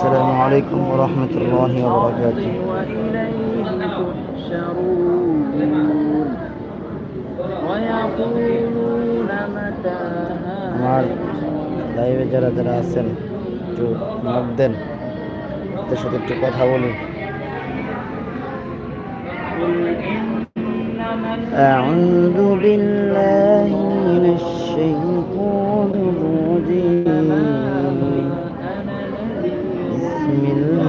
السلام عليكم ورحمة الله وبركاته وإليه تحشرون ويقولون متى আমার هذا লাইভে যারা যারা আছেন একটু নক দেন তাদের সাথে একটু কথা বলি قل إنما أعوذ بالله من الشيطان الرجيم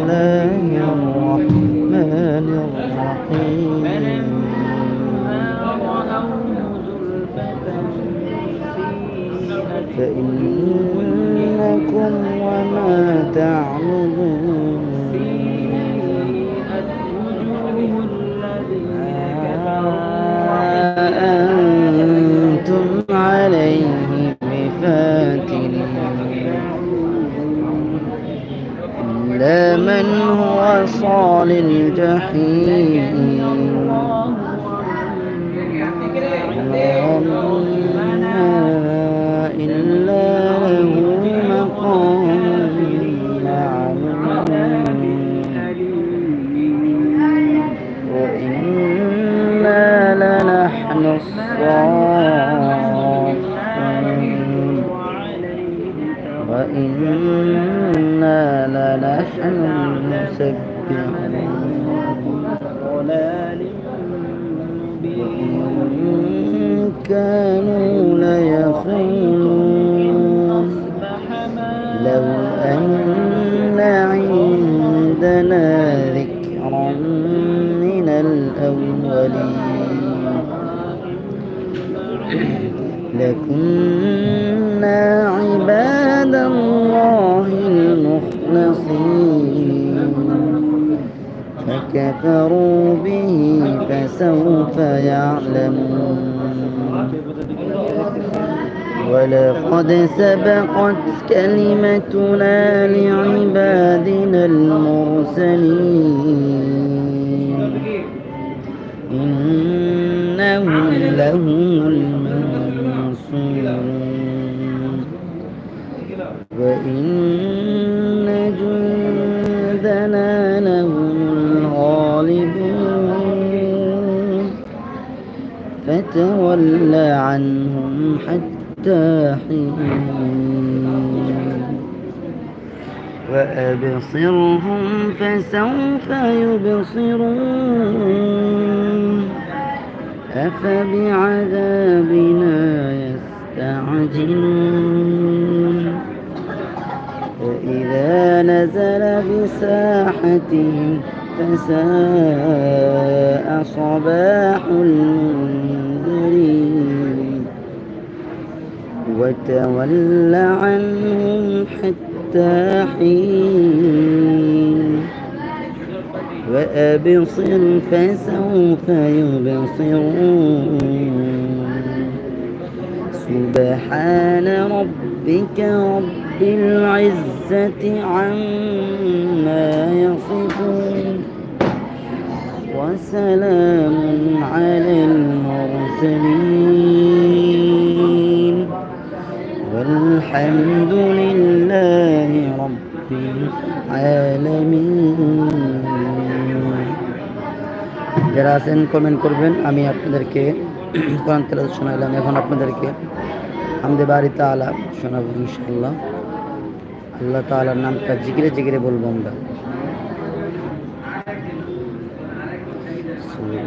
الله الرحمن الرحيم. فإنكم وما تعبدون هو صال الجحيم. إلا له مقام وإنا لنحن وإنا لنحن المسبحون وإن كانوا ليقولون لو أن عندنا ذكرا من الأولين لكنا عباد الله المخلصين. فكفروا به فسوف يعلمون. ولقد سبقت كلمتنا لعبادنا المرسلين. إنهم لهم المنصورون. وإن فتول عنهم حتى حين. وأبصرهم فسوف يبصرون. أفبعذابنا يستعجلون. فإذا نزل بساحتهم فساء صباح المنذرين. وتول عنهم حتى حين. وأبصر فسوف يبصرون. سبحان ربك رب العزة عما يصفون. وسلام على المرسلين والحمد لله رب العالمين যারা আছেন কমেন্ট করবেন আমি আপনাদেরকে কোরআন তেলাওয়াত শোনাইলাম এখন আপনাদেরকে আমাদের বাড়ি তালা শোনাবো ইনশাল্লাহ আল্লাহ তালার নামটা জিগিরে জিগিরে বলবো আমরা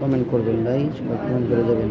কমেন্ট করবেন ভাই সবাই কমেন্ট করে যাবেন।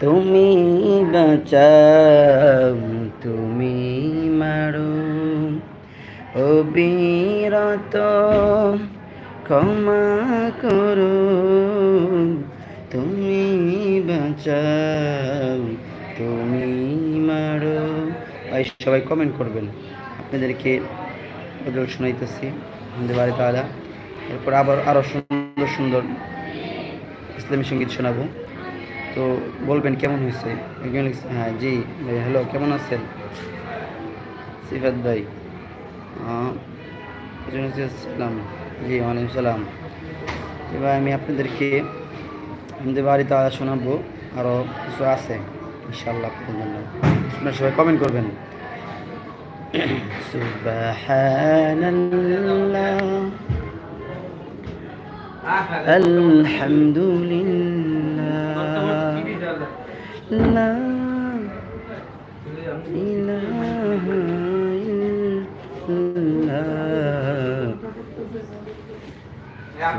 তুমি বাঁচাও, তুমি মারো। অবিরত ক্ষমা করো। তুমি বাঁচাও, তুমি মারো। সবাই কমেন্ট করবেন। আপনাদেরকে গজল শোনাইতেছি। বাড়ি তালা এরপর আবার আরও সুন্দর সুন্দর ইসলামী সংগীত শোনাবো। তো বলবেন, কেমন হয়েছে? হ্যাঁ জি, ভাই হ্যালো কেমন আছেন? সিফাত ভাই একজন সালাম জি, ওয়ালাইকুম সালাম। এবার আমি আপনাদেরকে আমাদের বাড়িতে আদা শোনাবো আরও কিছু আছে ইনশাল্লাহ আপনাদের জন্য। আপনারা সবাই কমেন্ট করবেন। সুবহানাল্লাহ, আলহামদুলিল্লাহ। لا إله إلا الله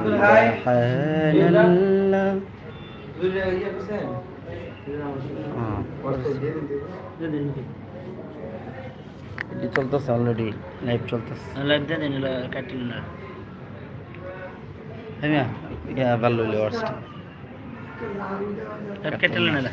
سبحان الله آه. এটি চলতেছে অলরেডি লাইভ চলতেছে লাইভ দিয়ে দিন কাটিল না হ্যাঁ ইয়া ভালো হইলো ওয়ার্সটা কাটিল না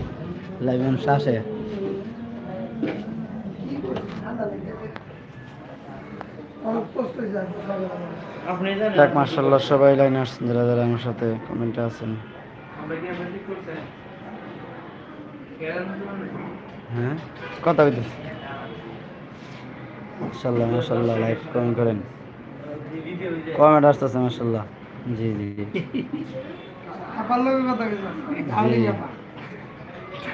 আপনি জানেন যাক মার্শাল্লাহ সবাই লাইনে আসছেন যারা যারা আমার সাথে কমেন্টে আছেন। হ্যাঁ? কথা বলতেছি। মার্শাল্লাহ মার্শাল্লাহ লাইভ কমেন্ট করেন। কমেন্ট আসতেছে মার্শাল্লাহ জি জি। জি। জি।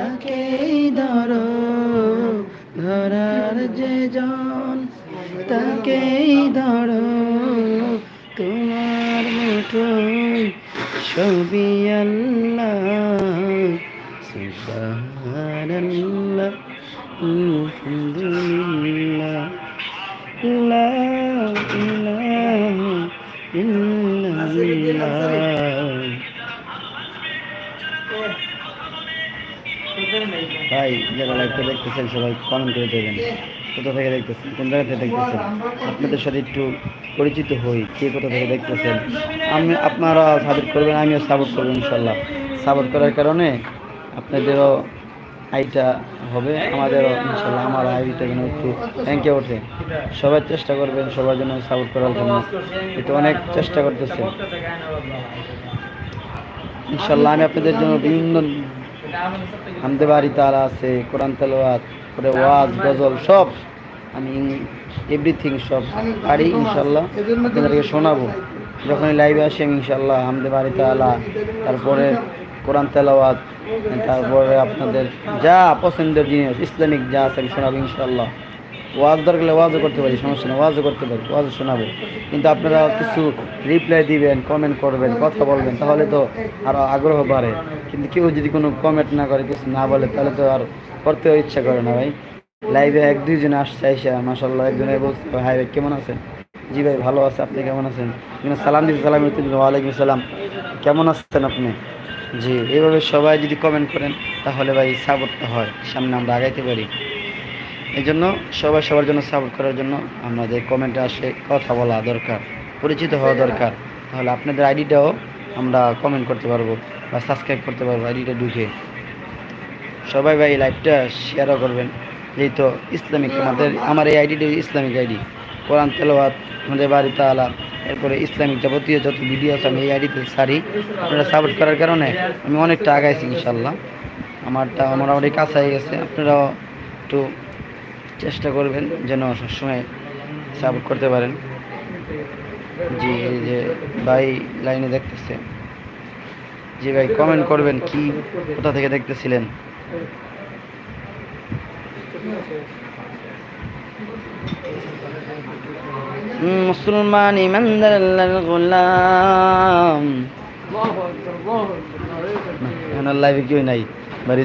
তাকেই ধরো ধরার যে জন তাকেই ধরো তোমার মুঠোয় ছবি আল্লাহ সুবহানাল্লাহ আলহামদুলিল্লাহ লা ইলাহা ইল্লাল্লাহ। ভাই, যারা লাইভটা দেখতেছেন সবাই কমেন্ট করে দেবেন। কোথা থেকে দেখতেছেন? কোন জায়গা থেকে দেখতেছেন? আপনাদের সাথে একটু পরিচিত হই, কে কোথা থেকে দেখতেছেন? আমি, আপনারা সাপোর্ট করবেন, আমিও সাপোর্ট করব, ইনশাল্লাহ। সাপোর্ট করার কারণে আপনাদেরও আইটা হবে, আমাদেরও ইনশাল্লাহ আমার আইডিটা যেন একটু ব্যাংকে ওঠে। সবাই চেষ্টা করবেন সবার জন্য সাপোর্ট করার জন্য। এটা অনেক চেষ্টা করতেছে ইনশাল্লাহ আমি আপনাদের জন্য বিভিন্ন আমাদের বাড়ি তারা আছে, কোরআন তেলাওয়াত করে ওয়াজ, গজল, সব। আমি এভরিথিং সব পারি, ইনশাল্লাহ। আপনাদেরকে শোনাবো। যখন লাইভে আসি আমি ইনশাল্লাহ আমাদের বাড়ি তালা, তারপরে কোরআন তেলাওয়াত, তারপরে আপনাদের যা পছন্দের জিনিস, ইসলামিক যা আছে আমি শোনাবো ইনশাল্লাহ। ওয়াজ দরকার ওয়াজও করতে পারি, সমস্যা নেই, ওয়াজও করতে পারি ওয়াজও শোনাবো। কিন্তু আপনারা কিছু রিপ্লাই দিবেন কমেন্ট করবেন, কথা বলবেন, তাহলে তো আরও আগ্রহ বাড়ে। কিন্তু কেউ যদি কোনো কমেন্ট না করে, কিছু না বলে, তাহলে তো আর করতেও ইচ্ছা করে না ভাই। লাইভে এক দুইজনে আসছে, আইসা মাসাল্লাহ একজনে বলছে হাই ভাই কেমন আছেন? জি ভাই, ভালো আছে, আপনি কেমন আছেন? কিন্তু সালাম দিতে সালাম ওয়ালাইকুম সালাম। কেমন আছেন আপনি? জি এইভাবে সবাই যদি কমেন্ট করেন, তাহলে ভাই সাপোর্টটা হয়, সামনে আমরা আগাইতে পারি। এই জন্য সবাই সবার জন্য সাপোর্ট করার জন্য আমাদের কমেন্টে আসে কথা বলা দরকার পরিচিত হওয়া দরকার। তাহলে আপনাদের আইডিটাও আমরা কমেন্ট করতে পারব বা সাবস্ক্রাইব করতে পারব আইডিটা ঢুকে। সবাই ভাই লাইভটা শেয়ারও করবেন। এই তো ইসলামিক আমাদের আমার এই আইডিটা ইসলামিক আইডি। কোরআন তেলাওয়াত আমাদের বাড়ি তালা এরপরে ইসলামিক যাবতীয় যত ভিডিও আছে আমি এই আইডিতে সারি আপনারা সাপোর্ট করার কারণে আমি অনেকটা আগাইছি ইনশাল্লাহ আমারটা আমার অনেক কাছে হয়ে গেছে। আপনারাও একটু চেষ্টা করবেন যেন সবসময় সাপোর্ট করতে পারেন। জি যে ভাই লাইনে দেখতেছে। জি ভাই কমেন্ট করবেন কি, কোথা থেকে দেখতেছিলেন? মুসলমান ইমানদার গোলাম। লাইভে কেউ নাই, বাড়ি